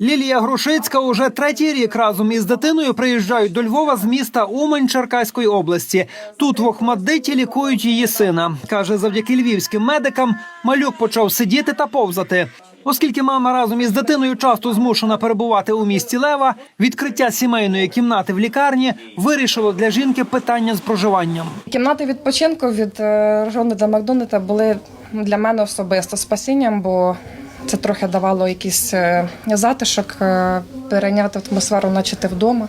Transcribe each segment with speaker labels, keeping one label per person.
Speaker 1: Лілія Грушицька уже третій рік разом із дитиною приїжджають до Львова з міста Умань Черкаської області. Тут в Охмаддиті лікують її сина. каже, завдяки львівським медикам малюк почав сидіти та повзати. Оскільки мама разом із дитиною часто змушена перебувати у місті Лева, відкриття сімейної кімнати в лікарні вирішило для жінки питання з проживанням.
Speaker 2: Кімнати відпочинку від е, Рональда Макдональда були для мене особисто спасінням, бо це трохи давало якийсь е, затишок, е, перейняти атмосферу, наче ти вдома.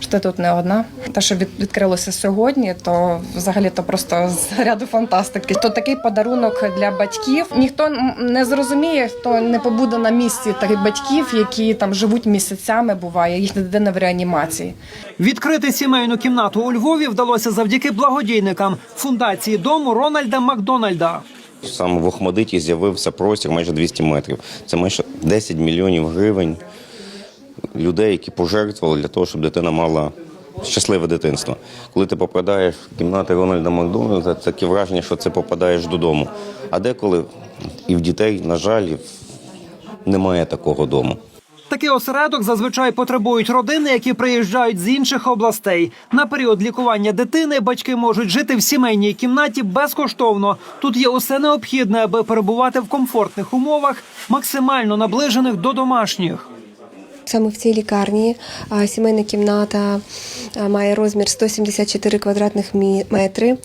Speaker 2: Що ти тут не одна. Те, що від, відкрилося сьогодні, то взагалі то просто з ряду фантастики. То такий подарунок для батьків. Ніхто не зрозуміє, хто не побуде на місці таких батьків, які там живуть місяцями, буває, їхня дитина в реанімації.
Speaker 1: Відкрити сімейну кімнату у Львові вдалося завдяки благодійникам фундації дому Рональда Макдональда.
Speaker 3: Саме в Охмадиті з'явився простір майже 200 метрів. Це майже 10 мільйонів гривень людей, які пожертвували для того, щоб дитина мала щасливе дитинство. Коли ти попадаєш в кімнати Рональда Макдональда, таке враження, що це попадаєш додому. А деколи і в дітей, на жаль, немає такого дому.
Speaker 1: Такий осередок зазвичай потребують родини, які приїжджають з інших областей. На період лікування дитини батьки можуть жити в сімейній кімнаті безкоштовно. Тут є усе необхідне, аби перебувати в комфортних умовах, максимально наближених до домашніх.
Speaker 4: Саме в цій лікарні сімейна кімната має розмір 174 квадратних метри,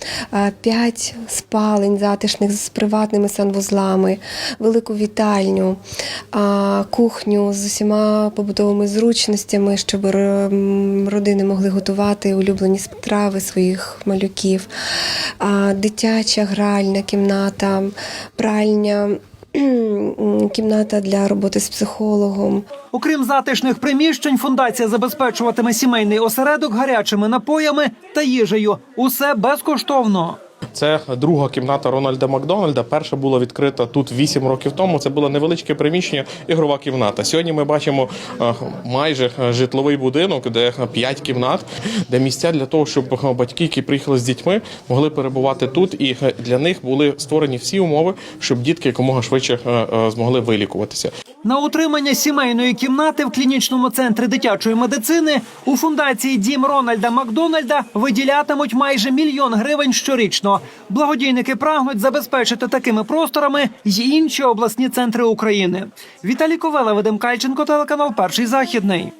Speaker 4: 5 спалень затишних з приватними санвузлами, велику вітальню, кухню з усіма побутовими зручностями, щоб родини могли готувати улюблені страви своїх малюків, дитяча гральна кімната, пральня. Кімната для роботи з психологом,
Speaker 1: Окрім затишних приміщень, фундація забезпечуватиме сімейний осередок гарячими напоями та їжею. Усе безкоштовно.
Speaker 5: Це друга кімната Рональда Макдональда. Перша була відкрита тут 8 років тому. Це було невеличке приміщення, ігрова кімната. Сьогодні ми бачимо е, майже е, житловий будинок, де 5 кімнат, де місця для того, щоб е, батьки, які приїхали з дітьми, могли перебувати тут, і е, для них були створені всі умови, щоб дітки якомога швидше е, е, змогли вилікуватися.
Speaker 1: На утримання сімейної кімнати в клінічному центрі дитячої медицини у фундації Дім Рональда Макдональда виділятимуть майже мільйон гривень щорічно. Благодійники прагнуть забезпечити такими просторами й інші обласні центри України. Віталій Ковела, Вадим Кальченко, телеканал Перший західний.